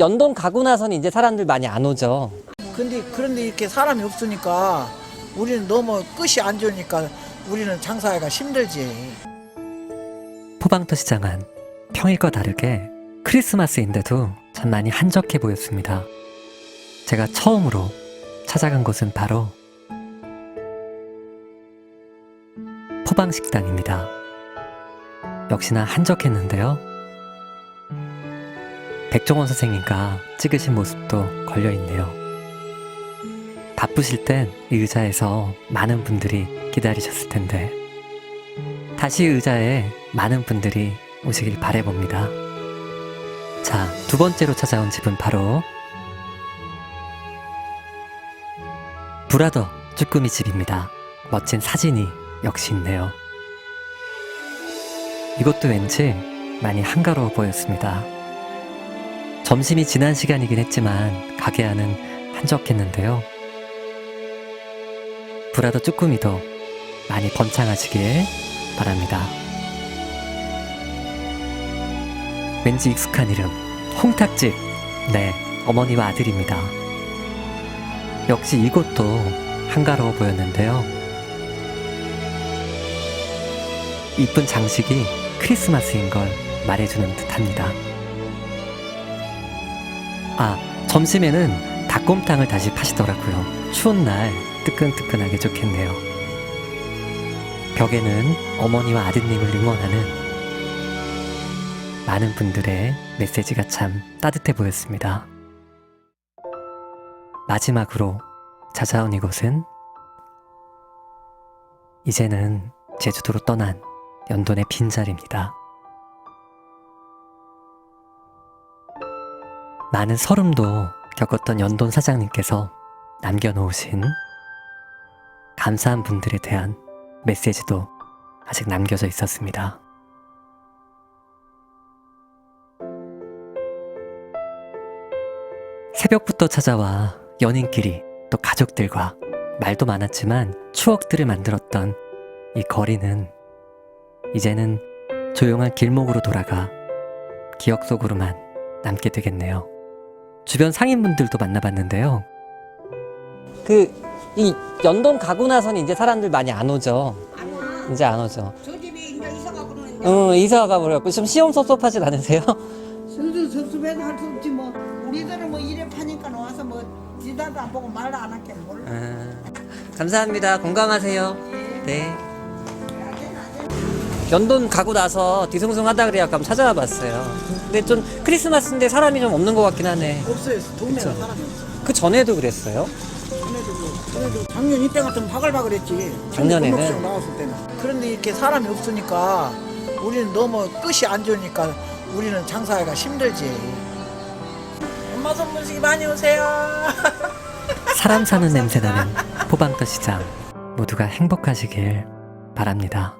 연돈 가고 나서는 이제 사람들 많이 안 오죠. 근데 그런데 이렇게 사람이 없으니까 우리는 너무 끝이 안 좋으니까 우리는 장사하기가 힘들지. 포방터 시장은 평일과 다르게 크리스마스인데도 참 많이 한적해 보였습니다. 제가 처음으로 찾아간 곳은 바로 포방식당입니다. 역시나 한적했는데요. 백종원 선생님과 찍으신 모습도 걸려 있네요. 바쁘실 땐 이 의자에서 많은 분들이 기다리셨을 텐데 다시 의자에 많은 분들이 오시길 바래봅니다. 자, 두 번째로 찾아온 집은 바로 브라더 쭈꾸미 집입니다. 멋진 사진이 역시 있네요. 이것도 왠지 많이 한가로워 보였습니다. 점심이 지난 시간이긴 했지만 가게 안은 한적했는데요. 브라더 쭈꾸미도 많이 번창하시길 바랍니다. 왠지 익숙한 이름, 홍탁집. 네, 어머니와 아들입니다. 역시 이곳도 한가로워 보였는데요. 이쁜 장식이 크리스마스인 걸 말해주는 듯합니다. 아, 점심에는 닭곰탕을 다시 파시더라고요. 추운 날 뜨끈뜨끈하게 좋겠네요. 벽에는 어머니와 아드님을 응원하는 많은 분들의 메시지가 참 따뜻해 보였습니다. 마지막으로 찾아온 이곳은 이제는 제주도로 떠난 연돈의 빈자리입니다. 많은 서름도 겪었던 연돈 사장님께서 남겨놓으신 감사한 분들에 대한 메시지도 아직 남겨져 있었습니다. 새벽부터 찾아와 연인끼리 또 가족들과 말도 많았지만 추억들을 만들었던 이 거리는 이제는 조용한 길목으로 돌아가 기억 속으로만 남게 되겠네요. 주변 상인분들도 만나봤는데요. 그 이 연돈 가고 나서는 이제 사람들 많이 안 오죠. 이제 안 오죠. 저 집에 이제 이사가 그러는데 응, 이사 가 버려갖고 좀 시험 섭섭하진 않으세요? 슬슬 섭섭해도 할 수 없지 뭐 우리들은 뭐 일에 파니까 와서 뭐 지다도 안 보고 말도 안 할게 몰라 아, 감사합니다. 건강하세요. 네. 연돈 가고 나서 뒤숭숭하다 그래갖고 한번 찾아와 봤어요. 근데 좀 크리스마스인데 사람이 좀 없는 것 같긴 하네. 없어요. 동네가 그쵸. 사람이 없어. 그 전에도 그랬어요? 전에도 뭐, 전에도 작년 이때 같으면 바글바글했지. 작년에는? 나왔을 때는. 그런데 이렇게 사람이 없으니까 우리는 너무 끝이 안 좋으니까 우리는 장사하기가 힘들지. 엄마 손문식이 많이 오세요. 사람 사는 냄새 나는 포방터 시장 모두가 행복하시길 바랍니다.